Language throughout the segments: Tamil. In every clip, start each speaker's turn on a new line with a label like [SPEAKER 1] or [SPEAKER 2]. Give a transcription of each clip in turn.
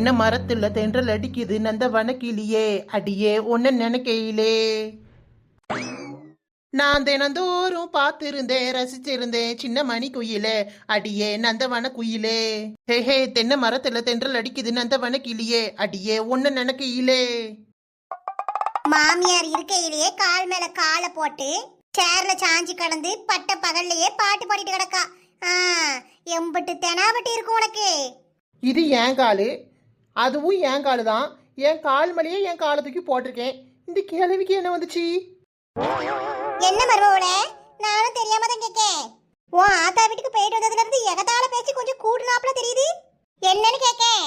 [SPEAKER 1] தென்னை மரத்துல தென்றல் அடிக்குது நந்த வனக்கிளியே அடியே ஒன்ன நினைக்கையிலே. நான் தினந்தோறும் பார்த்திருந்தேன் ரசிச்சிருந்தேன் சின்ன மணி குயிலே அடியே நந்தவன குயிலே. ஹே ஹே தென்னை மரத்துல தென்றல் அடிக்குது நந்தவன கிளியே அடியே ஒன்ன நினைக்கையிலே.
[SPEAKER 2] மாமியார் இருக்கையிலேயே கால் மேல காலை போட்டு சேர்ல சாஞ்சி கடந்து பட்ட பகல்லையே பாட்டு பாடிட்டு கிடக்கா. எம்புட்டு தெனாவட்டு இருக்கும் உனக்கு.
[SPEAKER 1] இது என் காலு? அதுவும் என் காலு தான் என் கால் மேலேயே என் காலை தூக்கி போட்டிருக்கேன். இந்த கேள்விக்கு என்ன வந்துச்சு?
[SPEAKER 2] என்ன மருமவள நானும் தெரியாம தான் கேக்கேன். உன் ஆத்தா வீட்டுக்கு போயிட்டு வந்ததுல இருந்து எகத்தால பேச்சு கொஞ்சம் கூடுனாப்ல தெரியுது? என்னன்னு கேக்கேன்.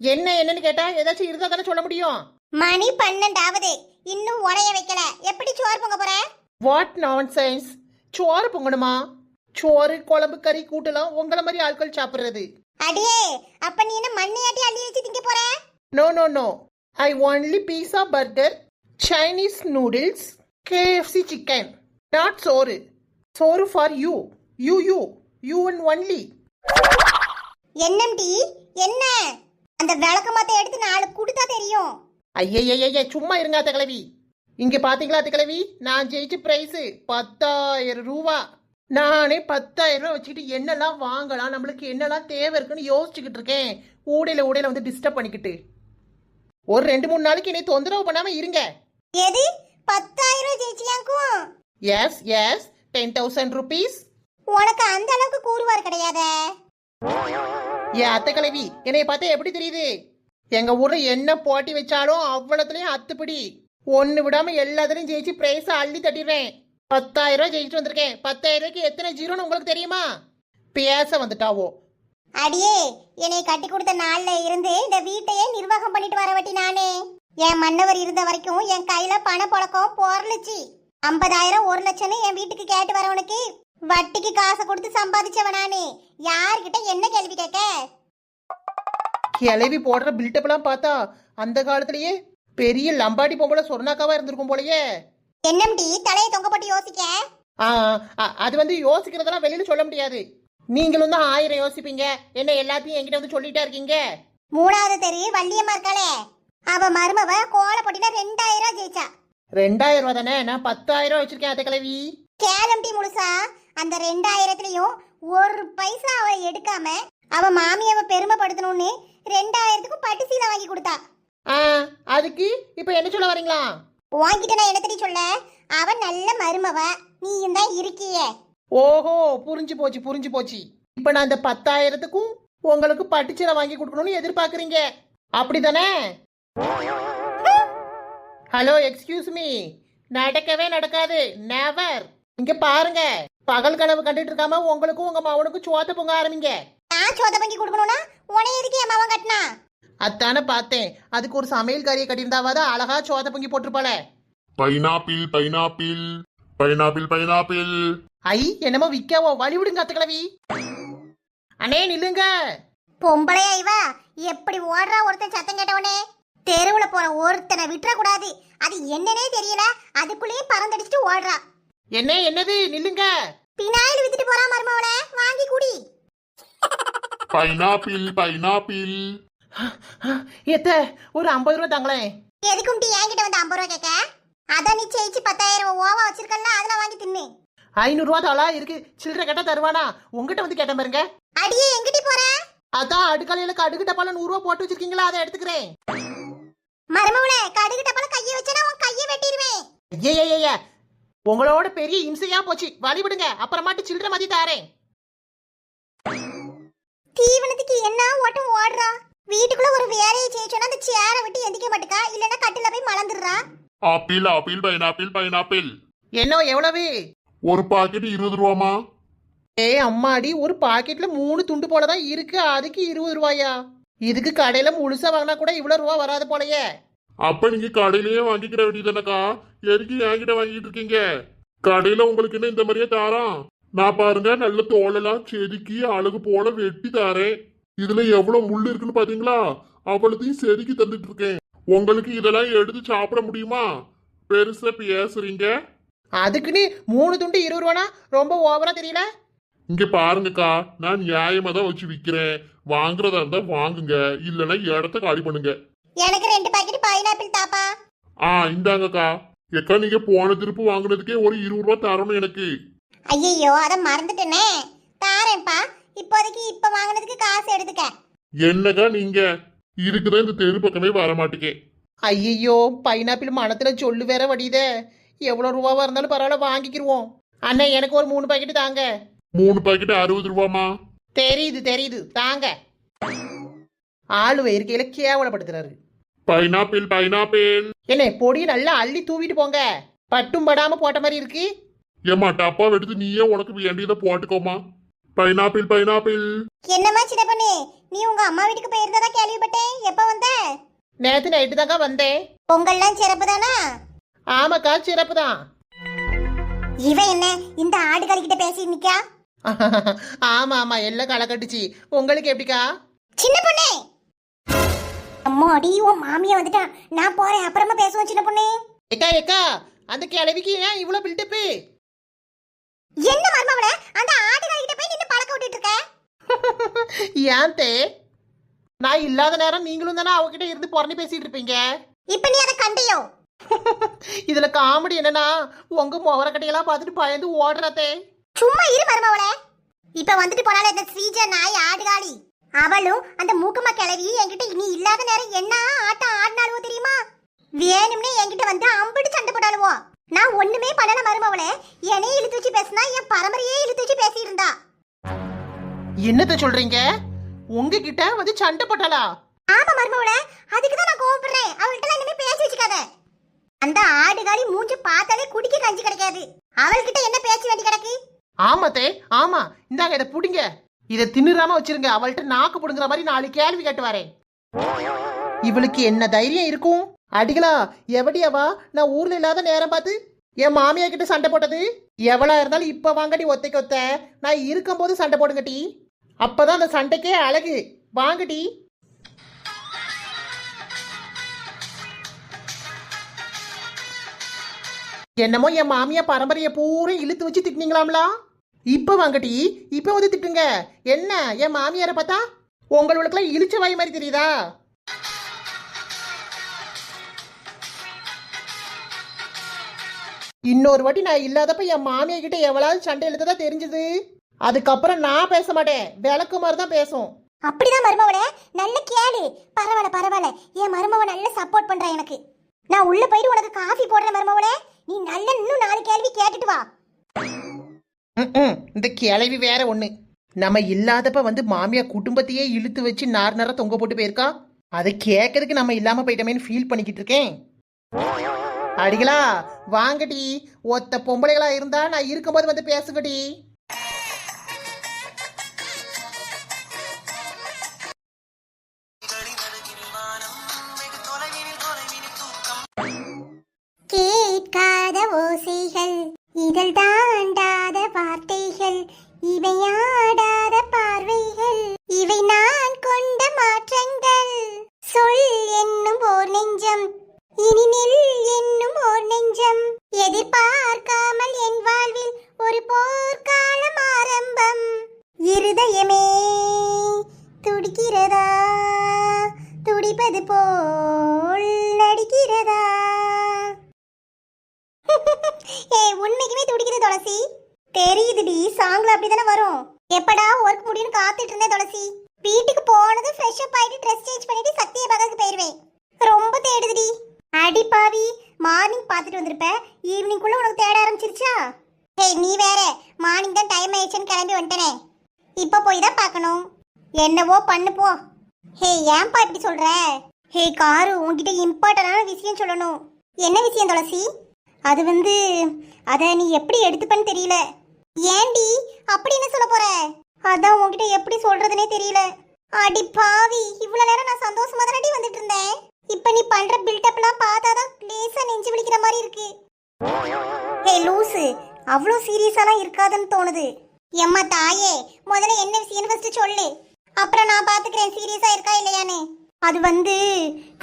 [SPEAKER 1] என்ன என்னன்னு கேட்டா ஏதாச்சும் இருந்தா தானே சொல்ல முடியும்.
[SPEAKER 2] மணி பன்னெண்டாவது. இன்னும் உடைய வைக்கல. எப்படி சோறு பொங்க போற?
[SPEAKER 1] வாட் நான் சயின்ஸ் சோறு பொங்கணுமா? சோறு குழம்பு கறி கூட்டலாம் உங்களை மாதிரி ஆட்கள் சாப்பிட்றது.
[SPEAKER 2] அடியே அப்ப நீ என்ன மண்ணையாட்டி அள்ளி வச்சு திங்க போற?
[SPEAKER 1] No no no I only pizza burger Chinese noodles KFC chicken not சோறு. சோறு for you you you you and only
[SPEAKER 2] என்னம்டி? என்ன? அந்த விளக்கு மாத்த எடுத்து நாலு குடுத்தா தெரியும்.
[SPEAKER 1] ஐயய்யய்ய சும்மா இருங்க அத்த கிழவி. இங்க பாத்தீங்களா அத்த கிழவி? நான் ஜெயிச்ச பிரைஸ் பத்தாயிரம் ரூபா. நானே பத்தாயிரம் ரூபா வச்சுக்கிட்டு என்னெல்லாம் வாங்கலாம் நம்மளுக்கு என்னெல்லாம் தேவை இருக்குன்னு யோசிச்சுக்கிட்டு இருக்கேன். ஊடையில ஊடையில வந்து டிஸ்டர்ப் பண்ணிக்கிட்டு. ஒரு ரெண்டு மூணு நாளைக்கு என்னை தொந்தரவு பண்ணாம இருங்க.
[SPEAKER 2] எது? பத்தாயிரம் ஜெயிச்சியாக்கும்
[SPEAKER 1] yes yes ten thousand rupees
[SPEAKER 2] உனக்கு அந்த அளவுக்கு கூறுவார் கிடையாதே.
[SPEAKER 1] ஏன் அத்தை கிழவி என்னைய பார்த்தா எப்படி தெரியுது? எங்க ஊர்ல என்ன போட்டி வச்சாலும் அவ்வளவுலயும் அத்துப்படி. ஒன்னு விடாம எல்லாத்துலயும் ஜெயிச்சு பிரைஸ் அள்ளி தட்டிடுறேன். பத்தாயிரம் ரூபாய் ஜெயிச்சுட்டு வந்திருக்கேன். பத்தாயிரம் ரூபாய்க்கு எத்தனை ஜீரோன்னு உங்களுக்கு தெரியுமா? பேச வந்துட்டாவோ?
[SPEAKER 2] அடியே என்னை கட்டி கொடுத்த நாள்ல இருந்து இந்த வீட்டையே நிர்வாகம் பண்ணிட்டு வர வட்டி நானே. என் மன்னவர் இருந்த வரைக்கும் என் கையில பண புழக்கம் பொருளுச்சு ஐம்பதாயிரம் ஒரு லட்சம்னு என் வீட்டுக்கு கேட்டு வரவனுக்கு வட்டிக்கு காசை கொடுத்து சம்பாதிச்சவன் நானே. யார்கிட்ட என்ன கேள்வி கேட்க?
[SPEAKER 1] கிளவி போடுற பில்டப் எல்லாம் பார்த்தா அந்த காலத்திலேயே பெரிய லம்பாடி பொம்பளை சொர்ணாக்காவா இருந்திருக்கும் போலயே.
[SPEAKER 2] என்னம்டி தலையை தொங்க போட்டு யோசிக்க?
[SPEAKER 1] ஆ, அ- அது வந்து யோசிக்கிறதெல்லாம் வெளியில சொல்ல முடியாது. நீங்களும் தான் ஆயிரம் யோசிப்பீங்க. என்ன எல்லாத்தையும் என்கிட்ட வந்து சொல்லிட்டே இருக்கீங்க?
[SPEAKER 2] மூணாவது தெரு வள்ளியம்மா இருக்காளே. அவ மருமவ கோலை போட்டினா ரெண்டாயிரம் ஜெயிச்சா.
[SPEAKER 1] ரெண்டாயிரம் ரூபா தானே? நான் பத்தாயிரம் வச்சிருக்கேன் அத்தை கிழவி
[SPEAKER 2] கேளம்டி முழுசா. அந்த ரெண்டாயிரத்துலயும் ஒரு பைசா அவ எடுக்காம அவ மாமியாவ பெருமைப்படுத்தணும்னு ரெண்டாயிரத்துக்கும் பட்டு சீலை வாங்கி கொடுத்தா.
[SPEAKER 1] ஆ அதுக்கு இப்போ என்ன சொல்ல வரீங்களா?
[SPEAKER 2] வாங்கிட்டு நான் என்ன தெரியும் சொல்ல? அவன் நல்ல மருமவ. நீயும் தான் இருக்கியே.
[SPEAKER 1] ஓஹோ புரிஞ்சு போச்சு புரிஞ்சு போச்சு. இப்போ நான் இந்த பத்தாயிரத்துக்கும் உங்களுக்கு பட்டுச்சீலை வாங்கி கொடுக்கணும்னு எதிர்பார்க்குறீங்க. அப்படிதானே? ஹலோ எக்ஸ்கியூஸ் மீ நடக்கவே நடக்காது. நெவர் இங்க பாருங்க. பகல் கனவு கண்டுட்டு இருக்காம உங்களுக்கும் உங்க மவனுக்கும் சோத்த பொங்க ஆரம்பிங்க.
[SPEAKER 2] நான் சோத பங்கி கொடுக்கணும்னா உனைய எதுக்கு என் மவன் கட்டினா
[SPEAKER 1] அதானே பார்த்தேன். அதுக்கு ஒரு சமையல் காரியை கட்டியிருந்தாவது அழகா சோத்த பொங்கி போட்டிருப்பாளே.
[SPEAKER 3] Pineapple pineapple. Pineapple pineapple.
[SPEAKER 1] ஐ என்னமோ விற்கவோ வழி விடுங்க அத்த கிழவி அண்ணே நில்லுங்க.
[SPEAKER 2] பொம்பளையா இவ? எப்படி ஓடுறா ஒருத்தன் சத்தம் கேட்டவனே? தெருவுல போற ஒருத்தனை விட்டுற கூடாது அது என்னன்னே தெரியல. அதுக்குள்ளேயே பறந்தடிச்சிட்டு ஓடுறா.
[SPEAKER 1] என்ன என்னது? நில்லுங்க.
[SPEAKER 2] பினாயில் வித்துட்டு போறா மருமவள. வாங்கி குடி.
[SPEAKER 3] Pineapple pineapple.
[SPEAKER 1] எத்த ஒரு ஐம்பது ரூபா தாங்களேன்
[SPEAKER 2] எதுக்கும் டீ என்கிட்ட வந்து ஐம்பது ரூபா கேட்க? அதான் நீ ஜெயிச்சு பத்தாயிரம் ஓவா வச்சிருக்கல அதுல வாங்கி தின்னு.
[SPEAKER 1] ஐநூறுரூவா தாளா இருக்கு. சில்லறை கேட்டா தருவானா? உங்ககிட்ட வந்து கேட்டேன் பாருங்க.
[SPEAKER 2] அடியே எங்கிட்டி போற?
[SPEAKER 1] அதான் அடுக்கலையில கடுகு டப்பால நூறு ரூபா போட்டு வச்சிருக்கீங்களா? அதை எடுத்துக்கிறேன்.
[SPEAKER 2] மருமவள கடுகு டப்பால கைய வச்சனா உன் கைய வெட்டிடுவேன்.
[SPEAKER 1] ஐயா உங்களோட பெரிய இம்சையா போச்சு? வழி விடுங்க அப்புறமாட்டு சில்லறை மதி தாரேன்.
[SPEAKER 2] தீவனத்துக்கு என்ன ஓட்டம் ஓடுறா? வீட்டுக்குள்ள ஒரு வேலையை செய்ய சொன்னா அந்த சேரை விட்டு எந்திக்க மாட்டுக்கா? இல்லன்னா கட்டில போய் மலந்துடுறா
[SPEAKER 3] ஆப்பிள் ஆப்பிள் பைனாப்பிள் பைனாப்பிள்
[SPEAKER 1] என்ன எவ்வளவு?
[SPEAKER 3] ஒரு பாக்கெட் இருபது ரூபாமா
[SPEAKER 1] ஏ அம்மாடி ஒரு பாக்கெட்ல மூணு துண்டு போல தான் இருக்கு. அதுக்கு இருபது ரூபாயா? இதுக்கு கடையில முழுசா வாங்கினா கூட இவ்வளவு ரூபா வராது போலயே.
[SPEAKER 3] அப்ப நீங்க கடையிலேயே வாங்கிக்கிற வேண்டியதானக்கா எதுக்கு என்கிட்ட வாங்கிட்டு இருக்கீங்க? கடையில உங்களுக்கு என்ன இந்த மாதிரியே தாரான்? நான் பாருங்க நல்ல தோலெல்லாம் செதுக்கி அழகு போல வெட்டி தாரேன். இதுல எவ்வளவு முள்ளு இருக்குன்னு பாத்தீங்களா? அவ்வளத்தையும் செதுக்கி தந்துட்டு இருக்கேன் உங்களுக்கு இதெல்லாம் எடுத்து சாப்பிட முடியுமா? பெருசா பேசுறீங்க.
[SPEAKER 1] அதுக்குன்னு மூணு துண்டு இருபது ரூபானா? ரொம்ப ஓவரா தெரியல?
[SPEAKER 3] இங்க பாருங்கக்கா நான் நியாயமா தான் வச்சு விக்கிறேன். வாங்குறதா இருந்தா வாங்குங்க இல்லைன்னா இடத்த காலி பண்ணுங்க.
[SPEAKER 2] எனக்கு ரெண்டு பாக்கெட் பைனாப்பிள் தாப்பா.
[SPEAKER 3] ஆ இந்தாங்கக்கா. எக்கா நீங்க போன திருப்பு வாங்குனதுக்கே ஒரு இருபது ரூபா தரணும் எனக்கு.
[SPEAKER 2] ஐயையோ அதை மறந்துட்டேனே. தாரேன்ப்பா. இப்போதைக்கு இப்ப வாங்கினதுக்கு காசு எடுத்துக்க.
[SPEAKER 3] என்னக்கா நீங்க? இதுக்குதான் இந்த தெரு பக்கமே வர மாட்டேங்க
[SPEAKER 1] ஐயையோ பைனாப்பிள் மனத்துல சொல்லு வேற வடியுதே. எவ்வளோ ரூபாவா இருந்தாலும் பரவாயில்ல வாங்கிக்கிருவோம். அண்ணே எனக்கு ஒரு மூணு பாக்கெட் தாங்க.
[SPEAKER 3] மூணு பாக்கெட் அறுபது ரூபாமா
[SPEAKER 1] தெரியுது தெரியுது. தாங்க. ஆளு இருக்கையில கேவலப்படுத்துறாரு.
[SPEAKER 3] Pineapple pineapple.
[SPEAKER 1] என்ன பொடியை நல்லா அள்ளி தூவிட்டு போங்க. பட்டும் படாம போட்ட மாதிரி இருக்கு.
[SPEAKER 3] ஏம்மா டப்பா எடுத்து நீயே உனக்கு வேண்டியதை போட்டுக்கோமா பைனாப்பிள் பைனாப்பிள்.
[SPEAKER 2] என்னம்மா சின்ன பொண்ணு? நீ உங்க அம்மா வீட்டுக்கு போயிருந்ததா கேள்விப்பட்டேன். எப்ப வந்த?
[SPEAKER 1] நேத்து நைட்டு தாங்க வந்தேன்.
[SPEAKER 2] பொங்கல்லாம் சிறப்பு தானா?
[SPEAKER 1] ஆமாக்கா சிறப்பு தான்.
[SPEAKER 2] இவன் என்ன இந்த ஆடுகாரி கிட்ட பேசி நிக்கா?
[SPEAKER 1] ஆமா ஆமா எல்லாம் களை கட்டுச்சு. உங்களுக்கு எப்படிக்கா?
[SPEAKER 2] சின்ன பொண்ணே! அம்மா அடி உன் மாமியா வந்துட்டா. நான் போறேன் அப்புறமா பேசுவோம் சின்ன பொண்ணே.
[SPEAKER 1] ஏக்கா ஏக்கா அந்த கிழவிக்கு ஏன் இவ்வளவு பில்டப்பு
[SPEAKER 2] என்ன மர்மவள? அந்த ஆடுகாரி கிட்ட போய் நின்னு பழக்க விட்டுட்டு இருக்க?
[SPEAKER 1] ஏன் தே? நான் இல்லாத நேரம் நீங்களும் தானே அவகிட்ட இருந்து புறணி பேசிட்டு இருப்பீங்க?
[SPEAKER 2] இப்ப நீ அதை கண்டியோ?
[SPEAKER 1] இதுல காமெடி என்னன்னா உங்க முகரக்கட்டையெல்லாம் பார்த்துட்டு பயந்து ஓடுறதே
[SPEAKER 2] சும்மா இரு மருமவள. இப்ப வந்துட்டு போனால இந்த ஸ்ரீஜா நாய் ஆடுகாளி அவளும் அந்த மூக்கம்மா கிளவி என்கிட்ட இனி இல்லாத நேரம் என்ன ஆட்டம் ஆடினாலுவோ தெரியுமா? வேணும்னே என்கிட்ட வந்து அம்பிட்டு சண்டை போட்டாலுவோ நான் ஒண்ணுமே பண்ணல மருமவள. என்னையே இழுத்து வச்சு பேசினா என் பரம்பரையே இழுத்து வச்சு இருந்தா.
[SPEAKER 1] என்னத்த சொல்றீங்க? உங்ககிட்ட வந்து சண்டை போட்டாளா?
[SPEAKER 2] ஆமா மருமவள அதுக்கு தான் நான் கோவப்படுறேன். அவள்கிட்ட இனிமே பேசி வச்சுக்காத. அந்த ஆடுகாளி மூஞ்சி பார்த்தாலே குடிக்க கஞ்சி கிடைக்காது. அவள்கிட்ட என்ன பேச்சு வேண்டி கிடக்கு?
[SPEAKER 1] ஆமாத்தே ஆமா. இந்தாங்க இதை புடிங்க. இதை தின்னுறாம வச்சிருங்க. அவள்கிட்ட நாக்கு புடுங்குற மாதிரி நாலு கேள்வி கேட்டு வரேன். இவளுக்கு என்ன தைரியம் இருக்கும்? அடிகளா எவடியாவா? நான் ஊர்ல இல்லாத நேரம் பார்த்து என் மாமியா கிட்ட சண்டை போட்டது? எவளா இருந்தாலும் இப்ப வாங்கடி ஒத்தைக்கு ஒத்த. நான் இருக்கும்போது சண்டை போடுங்கடி அப்பதான் அந்த சண்டைக்கே அழகு. வாங்கடி. என்னமோ என் மாமியா பரம்பரையை பூரா இழுத்து வச்சு திட்டினீங்களாம்லா? இப்ப வாங்கடி. இப்ப வந்து திட்டுங்க. என்ன என் மாமியாரை பார்த்தா உங்களுக்குலாம் இழிச்ச வாய் மாதிரி தெரியுதா? இன்னொரு வாட்டி நான் இல்லாதப்ப என் மாமியா கிட்ட எவ்வளவு சண்டை எழுத்ததா தெரிஞ்சது? அதுக்கப்புறம் நான் பேச மாட்டேன். விளக்கு மாதிரி தான் பேசும்.
[SPEAKER 2] அப்படிதான் மருமவளே நல்ல கேளு. பரவாயில்ல பரவாயில்ல. என் மருமவ நல்ல சப்போர்ட் பண்றா எனக்கு. நான் உள்ள போயிட்டு உனக்கு காஃபி போடுறேன் மருமவளே நீ நல்ல இன்னும் நாலு கேள்வி கேட்டுட்டு வா.
[SPEAKER 1] இந்த கிளவி வேற ஒண்ணு. நம்ம இல்லாதப்ப வந்து மாமியா குடும்பத்தையே இழுத்து வச்சு நார் நேரம் தொங்க போட்டு போயிருக்கா? அதை கேட்கறதுக்கு நம்ம இல்லாம போயிட்டோமேன்னு ஃபீல் பண்ணிக்கிட்டு இருக்கேன். அடிகளா வாங்கடி ஒத்த பொம்பளைகளா இருந்தா நான் இருக்கும்போது வந்து பேசுங்கடி
[SPEAKER 2] துடிக்கிறதா துடிப்பது போல் நடிக்கிறதா? ஏ உண்மைக்குமே துடிக்குது துளசி. தெரியுதுடி சாங்ல அப்படிதானே வரும். எப்படா ஒர்க் முடியும்னு காத்துட்டு இருந்தேன் துளசி. வீட்டுக்கு போனதும் ஃப்ரெஷ் அப் ஆயிட்டு ட்ரெஸ் சேஞ்ச் பண்ணிட்டு சத்திய பகலுக்கு போயிருவேன். ரொம்ப தேடுதுடி. அடி பாவி மார்னிங் பார்த்துட்டு வந்திருப்ப. ஈவினிங் குள்ள உனக்கு தேட ஆரம்பிச்சிருச்சா? ஏய் நீ வேற மார்னிங் தான் டைம் ஆயிடுச்சுன்னு கிளம்பி வந்துட்டேனே. இப்போ போய் தான் பார்க்கணும். என்னவோ பண்ணு போ. ஹே ஏன்பா இப்படி சொல்ற? ஹே காரு உன்கிட்ட இம்பார்ட்டண்டான விஷயம் சொல்லணும். என்ன விஷயம் துளசி? அது வந்து அதை நீ எப்படி எடுத்துப்பன்னு தெரியல. ஏண்டி அப்படி என்ன சொல்ல போற? அதான் உன்கிட்ட எப்படி சொல்றதுனே தெரியல. அடி பாவி இவ்வளவு நேரம் நான் சந்தோஷமா தானடி வந்துட்டு இருந்தேன் இப்ப நீ பண்ற பில்டப்லாம் பார்த்தாதான் லேசா நெஞ்சு விழிக்கிற மாதிரி இருக்கு. ஹே லூசு அவ்வளோ சீரியஸாலாம் இருக்காதுன்னு தோணுது. எம்மா தாயே முதல்ல என்ன விஷயம்னு ஃபர்ஸ்ட் சொல்லு. அப்புறம் நான் பாத்துக்கிறேன். சீரியஸா இருக்கா இல்லையான்னு? அது வந்து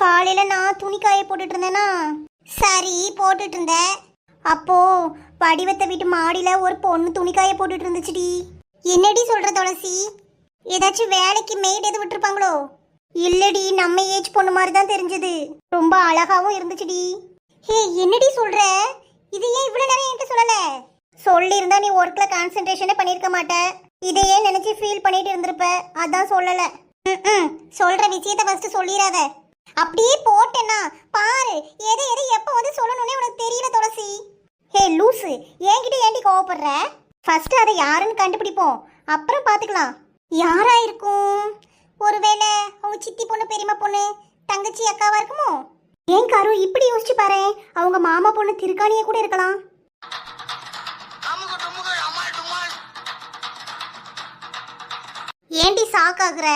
[SPEAKER 2] காலையில நான் துணி காய போட்டுட்டு இருந்தேனா சரி போட்டுட்டு இருந்த அப்போ வடிவத்தை வீட்டு மாடியில ஒரு பொண்ணு துணி காய போட்டுட்டு இருந்துச்சுடி என்னடி சொல்ற துளசி? ஏதாச்சும் வேலைக்கு மெய்ட் எது விட்டுருப்பாங்களோ? இல்லடி நம்ம ஏஜ் பொண்ணு மாதிரி தான் தெரிஞ்சது. ரொம்ப அழகாவும் இருந்துச்சுடி. ஹே என்னடி சொல்ற? இது ஏன் இவ்வளவு நேரம் என்கிட்ட சொல்லல? சொல்லியிருந்தா நீ ஒர்க்ல கான்சென்ட்ரேஷனே பண்ணிருக்க மாட்டேன் இதையே நினைச்சு ஃபீல் பண்ணிட்டு இருந்திருப்ப. அதான் சொல்லல. ம் சொல்ற விஷயத்த ஃபர்ஸ்ட் சொல்லிடாத அப்படியே போட்டேன்னா பாரு. எதை எதை எப்போ வந்து சொல்லணும்னே உனக்கு தெரியல துளசி. ஹே லூசு. என்கிட்ட ஏண்டி கோவப்படுற? ஃபர்ஸ்ட் அதை யாருன்னு கண்டுபிடிப்போம். அப்புறம் பார்த்துக்கலாம் யாரா இருக்கும்? ஒருவேளை அவங்க சித்தி பொண்ணு பெரியம்மா பொண்ணு தங்கச்சி அக்காவா இருக்குமோ? ஏன் காரு இப்படி யோசிச்சு பாரு அவங்க மாமா பொண்ணு திருக்காணியே கூட இருக்கலாம். ஏண்டி ஷாக் ஆகுற?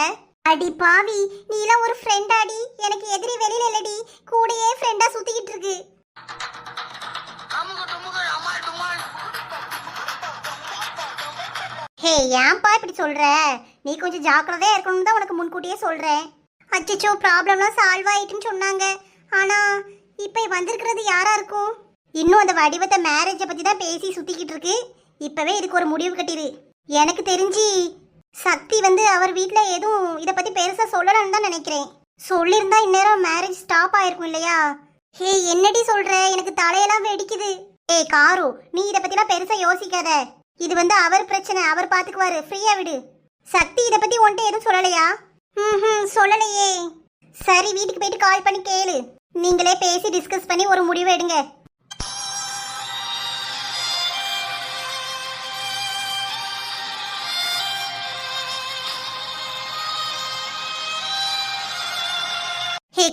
[SPEAKER 2] அடி பாவி நீலாம் ஒரு ஃப்ரெண்டாடி எனக்கு எதிரி வெளியில இல்லடி. கூடயே ஃப்ரெண்டா சுத்திக்கிட்டு இருக்கு. ஹே ஏன்பா இப்படி சொல்ற? நீ கொஞ்சம் ஜாக்கிரதையா இருக்கணும்னு தான் உனக்கு முன்கூட்டியே சொல்றேன். அச்சச்சோ ப்ராப்ளம்லாம் சால்வ் ஆயிட்டுன்னு சொன்னாங்க. ஆனா இப்போ வந்திருக்கிறது யாரா இருக்கும்? இன்னும் அந்த வடிவத்தை மேரேஜை பற்றி தான் பேசி சுத்திக்கிட்டு இருக்கு. இப்பவே இதுக்கு ஒரு முடிவு கட்டிடு எனக்கு தெரிஞ்சு சக்தி வந்து அவர் வீட்டில் எதுவும் இதை பற்றி பெருசாக சொல்லலாம்னு தான் நினைக்கிறேன். சொல்லியிருந்தா இந்நேரம் மேரேஜ் ஸ்டாப் ஆயிருக்கும் இல்லையா? ஹே என்னடி சொல்ற? எனக்கு தலையெல்லாம் வெடிக்குது. ஏய் காரு நீ இதை பற்றிலாம் பெருசாக யோசிக்காத. இது வந்து அவர் பிரச்சனை. அவர் பார்த்துக்குவாரு ஃப்ரீயாக விடு. சக்தி இதை பற்றி உன்கிட்ட எதுவும் சொல்லலையா? ம் சொல்லலையே. சரி வீட்டுக்கு போயிட்டு கால் பண்ணி கேளு. நீங்களே பேசி டிஸ்கஸ் பண்ணி ஒரு முடிவு எடுங்க.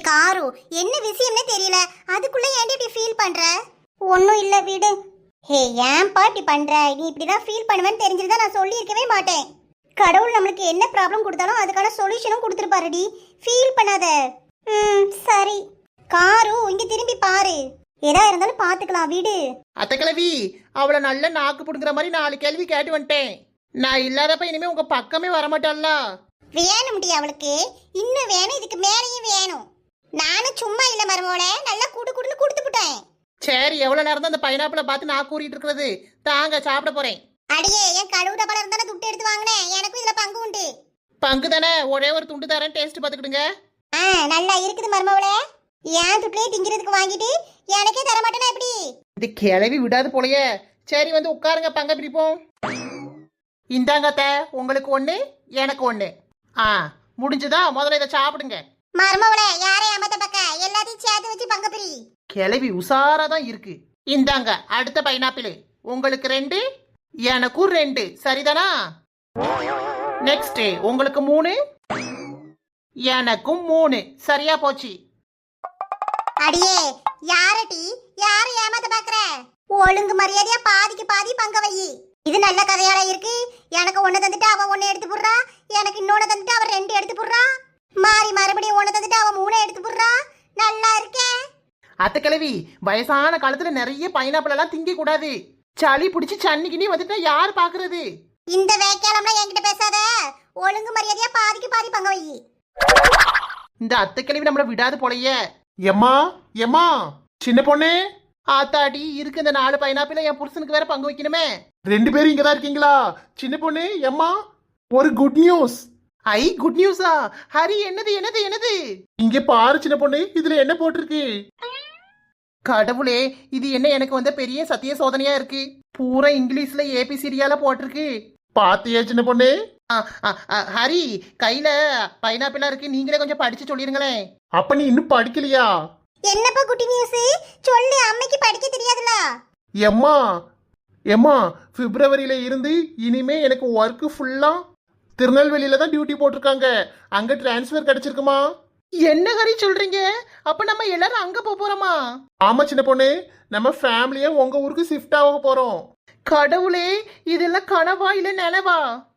[SPEAKER 2] காரு என்ன விஷயம்னே தெரியல. அதுக்குள்ள ஏன்டி இப்படி ஃபீல் பண்ற? ஒன்றும் இல்லை விடு. ஹே ஏன்பா இப்படி பண்ற? நீ இப்படிதான் ஃபீல் பண்ணுவேன்னு தெரிஞ்சிருந்தா நான் சொல்லியிருக்கவே மாட்டேன். கடவுள் நம்மளுக்கு என்ன ப்ராப்ளம் கொடுத்தாலும் அதுக்கான சொல்யூஷனும் கொடுத்துருப்பாருடி. ஃபீல் பண்ணாத. ம் சரி. காரு இங்க திரும்பி பாரு. எதா இருந்தாலும் பார்த்துக்கலாம் விடு.
[SPEAKER 1] அத்தை கிழவி அவளை நல்ல நாக்கு பிடுங்குற மாதிரி நாலு கேள்வி கேட்டு வந்துட்டேன். நான் இல்லாதப்ப இனிமே உங்க பக்கமே வரமாட்டாள்ல
[SPEAKER 2] வேணும்டி அவளுக்கு. இன்னும் வேணும் இதுக்கு மேலேயும் வேணும். நானும் சும்மா இல்ல மருமோல நல்லா கூடு கூடுன்னு கொடுத்து விட்டேன்
[SPEAKER 1] சரி எவ்வளவு நேரம் தான் அந்த பைனாப்பிள பார்த்து நான் கூறிட்டு இருக்கிறது? தாங்க சாப்பிட போறேன்.
[SPEAKER 2] அடியே என் கழுவுட பழம் தானே துட்டு எடுத்து வாங்கினேன். எனக்கும் இதுல பங்கு உண்டு.
[SPEAKER 1] பங்கு தானே? ஒரே ஒரு துண்டு தரேன் டேஸ்ட் பார்த்துக்கிடுங்க.
[SPEAKER 2] ஆ நல்லா இருக்குது மருமவளே ஏன் துட்லயே திங்கிறதுக்கு வாங்கிட்டு எனக்கே தர மாட்டேனா எப்படி
[SPEAKER 1] இது கிளவி விடாது போலயே. சரி வந்து உட்காருங்க பங்க பிரிப்போம் இந்தாங்க அத்தை உங்களுக்கு ஒண்ணு எனக்கு ஒண்ணு. ஆ முடிஞ்சுதா? முதல்ல இதை சாப்பிடுங்க.
[SPEAKER 2] மருமவளே யாரை அமத்த பக்க எல்லாத்தையும் சேர்த்து வச்சு பங்கு பிரி
[SPEAKER 1] கிளவி உசாரா தான் இருக்கு. இந்தாங்க அடுத்த பைனாப்பிள் உங்களுக்கு ரெண்டு எனக்கும் ரெண்டு. சரிதானா? நெக்ஸ்ட் உங்களுக்கு மூணு எனக்கும் மூணு. சரியா போச்சு.
[SPEAKER 2] அடியே யாரடி யாரை ஏமாத்த பாக்குற ஒழுங்கு மரியாதையா பாதிக்கு பாதி பங்க வை இது நல்ல கதையால இருக்கு. எனக்கு ஒண்ணு தந்துட்டு அவ ஒண்ணு எடுத்து போடுறா. எனக்கு இன்னொன்னு தந்துட்டு அவ ரெண்டு எடுத்து போடுறா. மாறி மறுபடியும் ஒண்ணு தந்துட்டு அவ மூணு எடுத்து போடுறா? நல்லா இருக்கே.
[SPEAKER 1] அத்தை கிளவி வயசான காலத்துல நிறைய பைனாப்பிள் எல்லாம் திங்க கூடாது சளி பிடிச்சி சன்னிக்கினி வந்துட்டா யார் பாக்குறது?
[SPEAKER 2] இந்த வேக்காலம்லாம் என்கிட்ட பேசாத. ஒழுங்கு மரியாதையா பாதிக்கு பாதி பங்க வை.
[SPEAKER 1] இந்த அத்தை கிளவி நம்மள விடாது போலயே.
[SPEAKER 3] எம்மா எம்மா சின்ன பொண்ணே.
[SPEAKER 1] ஆத்தாடி இருக்கு இந்த நாலு பைனாப்பிள் என் புருஷனுக்கு வேற பங்கு வைக்கணுமே.
[SPEAKER 3] ரெண்டு பேரும் இங்கதான் இருக்கீங்களா? சின்ன பொண்ணு எம்மா ஒரு குட் நியூஸ்
[SPEAKER 1] ஐ குட் நியூஸா ஹரி என்னது என்னது என்னது?
[SPEAKER 3] இங்க பாரு சின்ன பொண்ணு. இதுல என்ன போட்டிருக்கு?
[SPEAKER 1] கடவுளே இது என்ன எனக்கு வந்த பெரிய சத்திய சோதனையா இருக்கு? பூரா இங்கிலீஷ்ல ஏபிசிடியால போட்டிருக்கு.
[SPEAKER 3] பாத்தியா சின்ன பொண்ணு?
[SPEAKER 1] ஆ, ஆ, ஆ, ஹரி கையில பைனாப்பிளா இருக்கு. நீங்களே கொஞ்சம் படிச்சு சொல்லிருங்களேன்.
[SPEAKER 3] அப்ப நீ இன்னும் படிக்கலையா?
[SPEAKER 2] என்னப்பா குட்டி நியூஸ் சொல்லு அம்மைக்கு படிக்க தெரியாதுல.
[SPEAKER 3] எம்மா எம்மா பிப்ரவரியில இருந்து இனிமே எனக்கு ஒர்க் ஃபுல்லா திருநெல்வேலியில தான் டியூட்டி போட்டிருக்காங்க. அங்க டிரான்ஸ்ஃபர் கிடைச்சிருக்குமா?
[SPEAKER 1] என்ன ஹரி சொல்றீங்க? அப்ப நம்ம எல்லாரும் அங்க போக போறோமா?
[SPEAKER 3] ஆமா சின்ன பொண்ணு. நம்ம ஃபேமிலியா உங்க ஊருக்கு ஷிஃப்ட் ஆக போறோம்.
[SPEAKER 1] கடவுளே இதெல்லாம் கனவா இல்ல நினைவா?